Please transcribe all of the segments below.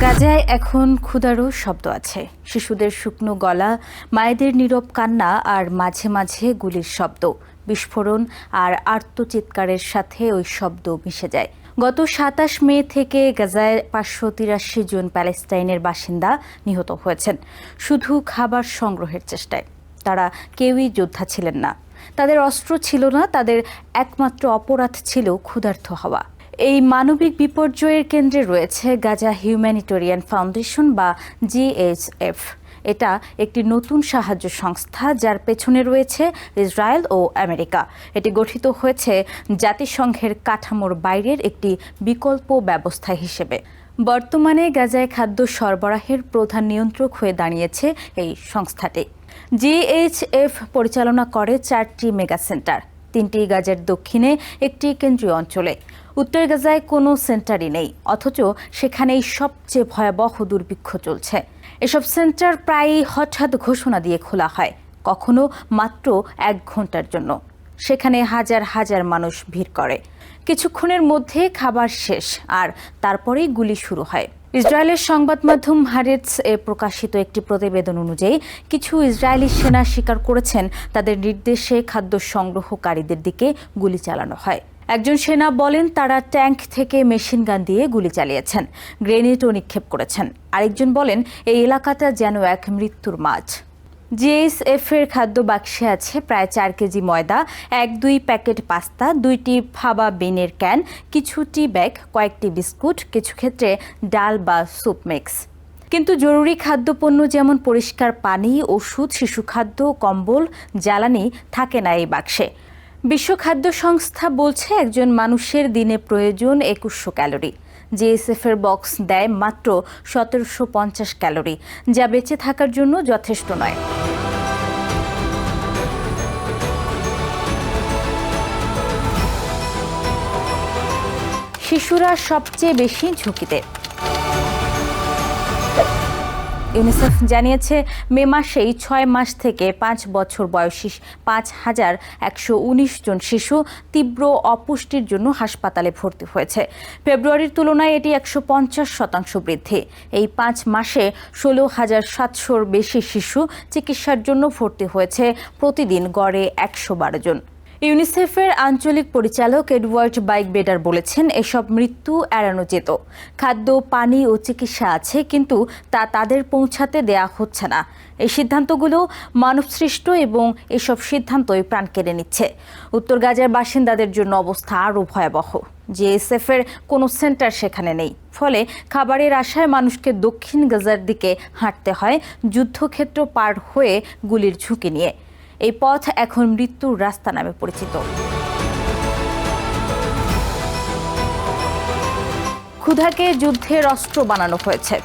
গাজায় এখন ক্ষুধারও শব্দ আছে। শিশুদের শুকনো গলা, মায়েদের নীরব কান্না আর মাঝে মাঝে গুলির শব্দ। বিস্ফোরণ আর আর্তচিৎকারের সাথে ওই শব্দ মিশে যায়। গত সাতাশ মে থেকে গাজায় পাঁচশো তিরাশি জন প্যালেস্টাইনের বাসিন্দা নিহত হয়েছেন। শুধু খাবার সংগ্রহের চেষ্টায়। তারা কেউই যোদ্ধা ছিলেন না। তাদের অস্ত্র ছিল না, তাদের একমাত্র অপরাধ ছিল ক্ষুধার্ত হওয়া। এই মানবিক বিপর্যয়ের কেন্দ্রে রয়েছে গাজা হিউম্যানিটেরিয়ান ফাউন্ডেশন বা জিএইচএফ। এটা একটি নতুন সাহায্য সংস্থা যার পেছনে রয়েছে ইসরায়েল ও আমেরিকা। এটি গঠিত হয়েছে জাতিসংঘের কাঠামোর বাইরের একটি বিকল্প ব্যবস্থা হিসেবে। বর্তমানে গাজায় খাদ্য সরবরাহের প্রধান নিয়ন্ত্রক হয়ে দাঁড়িয়েছে এই সংস্থাটি। জিএইচএফ পরিচালনা করে চারটি মেগা সেন্টার। তিনটি গাজার দক্ষিণে, একটি কেন্দ্রীয় অঞ্চলে। উত্তর গাজায় কোনো সেন্টারই নেই, অথচ সেখানেই সবচেয়ে ভয়াবহ দুর্ভিক্ষ চলছে। এসব সেন্টার প্রায়ই হঠাৎ ঘোষণা দিয়ে খোলা হয়, কখনো মাত্র এক ঘণ্টার জন্য। সেখানে হাজার হাজার মানুষ ভিড় করে। কিছুক্ষণের মধ্যে খাবার শেষ আর তারপরেই গুলি শুরু হয়। ইসরায়েলের সংবাদ মাধ্যম হারেটস এ প্রকাশিত একটি প্রতিবেদন অনুযায়ী, কিছু ইসরায়েলি সেনা স্বীকার করেছেন। তাদের নির্দেশে খাদ্য সংগ্রহকারীদের দিকে গুলি চালানো হয়। একজন সেনা বলেন, তারা ট্যাঙ্ক থেকে মেশিন গান দিয়ে গুলি চালিয়েছেন গ্রেনেডও নিক্ষেপ করেছেন। আরেকজন বলেন, এই এলাকাটা যেন এক মৃত্যুর মাঝ জিএসএফ এর খাদ্য বাক্সে আছে প্রায় চার কেজি ময়দা, এক, দুই প্যাকেট পাস্তা, দুইটি ফাবা বিনের ক্যান কিছু টি ব্যাগ, কয়েকটি বিস্কুট, কিছু ক্ষেত্রে ডাল বা স্যুপ মিক্স। কিন্তু জরুরি খাদ্যপণ্য যেমন পরিষ্কার পানি, ওষুধ, শিশু খাদ্য, কম্বল, জ্বালানি থাকে না এই বাক্সে। বিশ্ব খাদ্য সংস্থা বলছে একজন মানুষের দিনে প্রয়োজন একুশশো ক্যালোরি। জিএসএফ এর বক্স দেয় মাত্র সতেরোশো পঞ্চাশ ক্যালোরি, যা বেঁচে থাকার জন্য যথেষ্ট নয়। শিশুরা সবচেয়ে বেশি ঝুঁকিতে। ইউনিসেফ জানিয়েছে, মে মাসেই ছয় মাস থেকে পাঁচ বছর বয়সী পাঁচ হাজার একশো উনিশ জন শিশু তীব্র অপুষ্টির জন্য হাসপাতালে ভর্তি হয়েছে। ফেব্রুয়ারির তুলনায় এটি একশো পঞ্চাশ শতাংশ বৃদ্ধি। এই পাঁচ মাসে ষোলো হাজার সাতশোর বেশি শিশু চিকিৎসার জন্য ভর্তি হয়েছে। প্রতিদিন গড়ে একশো বারো জন। ইউনিসেফের আঞ্চলিক পরিচালক এডওয়ার্ড বাইক বেডার বলেছেন, এসব মৃত্যু এড়ানো যেত। খাদ্য, পানি ও চিকিৎসা আছে, কিন্তু তা তাদের পৌঁছাতে দেয়া হচ্ছে না। এই সিদ্ধান্তগুলো মানবসৃষ্ট এবং এসব সিদ্ধান্তই প্রাণ কেড়ে নিচ্ছে। উত্তর গাজার বাসিন্দাদের জন্য অবস্থা আরও ভয়াবহ। জিএসএফ এর কোনো সেন্টার সেখানে নেই। ফলে খাবারের আশায় মানুষকে দক্ষিণ গাজার দিকে হাঁটতে হয়, যুদ্ধক্ষেত্র পার হয়ে গুলির ঝুঁকি নিয়ে। এই পথ এখন মৃত্যুর রাস্তা নামে পরিচিত। ক্ষুধাকে যুদ্ধের অস্ত্র বানানো হয়েছে।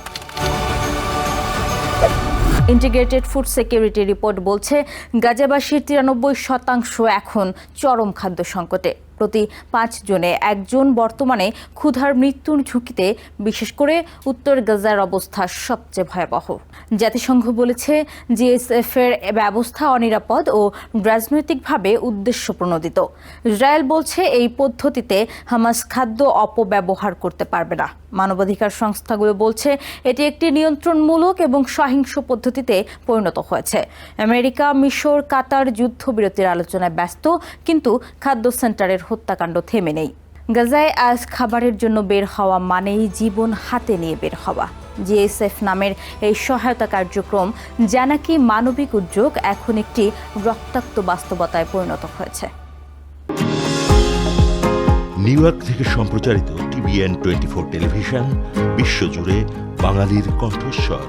ইন্টিগ্রেটেড ফুড সিকিউরিটি রিপোর্ট বলছে, গাজাবাসীর তিরানব্বই শতাংশ এখন চরম খাদ্য সংকটে। প্রতি পাঁচ জনে একজন বর্তমানে ক্ষুধার মৃত্যুর ঝুঁকিতে, বিশেষ করে উত্তর গাজার অবস্থা সবচেয়ে ভয়াবহ। জাতিসংঘ বলেছে জিএসএফ এর ব্যবস্থা অনিরাপদ ও রাজনৈতিকভাবে উদ্দেশ্য প্রণোদিত ইসরায়েল বলছে, এই পদ্ধতিতে হামাস খাদ্য অপব্যবহার করতে পারবে না। মানবাধিকার সংস্থাগুলো বলছে, এটি একটি নিয়ন্ত্রণমূলক এবং সহিংস পদ্ধতিতে পরিণত হয়েছে। আমেরিকা, মিশর, কাতার যুদ্ধবিরতির আলোচনায় ব্যস্ত, কিন্তু খাদ্য সেন্টারের হত্যাকাণ্ড থেমে নেই। গাজায় আজ খাবারের জন্য বের হওয়া মানেই জীবন হাতে নিয়ে বের হওয়া। জিএসএফ নামের এই সহায়তা কার্যক্রম যা নাকি মানবিক উদ্যোগ এখন একটি রক্তাক্ত বাস্তবতায় পরিণত হয়েছে। নিউ ইয়র্ক থেকে সম্প্রচারিত টিভিএন টোয়েন্টি ফোর টেলিভিশন, বিশ্বজুড়ে বাঙালির কণ্ঠস্বর।